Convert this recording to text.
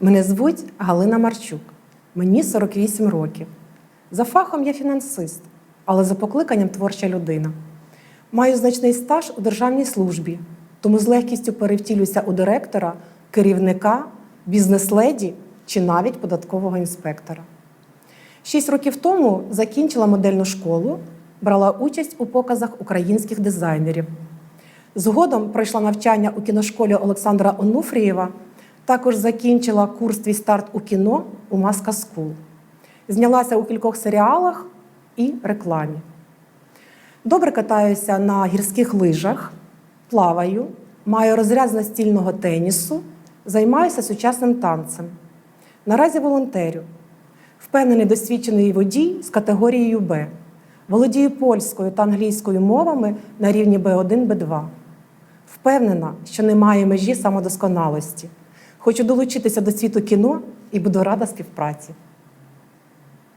Мене звуть Галина Марчук. Мені 48 років. За фахом я фінансист, але за покликанням творча людина. Маю значний стаж у державній службі, тому з легкістю перевтілюся у директора, керівника, бізнес-леді чи навіть податкового інспектора. Шість років тому закінчила модельну школу, брала участь у показах українських дизайнерів. Згодом пройшла навчання у кіношколі Олександра Онуфрієва, також закінчила курс «Твій старт у кіно у Маска Скул. Знялася у кількох серіалах і рекламі. Добре катаюся на гірських лижах, плаваю, маю розряд настільного тенісу, займаюся сучасним танцем. Наразі волонтерю. Впевнений досвідчений водій з категорією Б. Володію польською та англійською мовами на рівні Б1, Б2. Впевнена, що немає межі самодосконалості. Хочу долучитися до світу кіно і буду рада співпраці.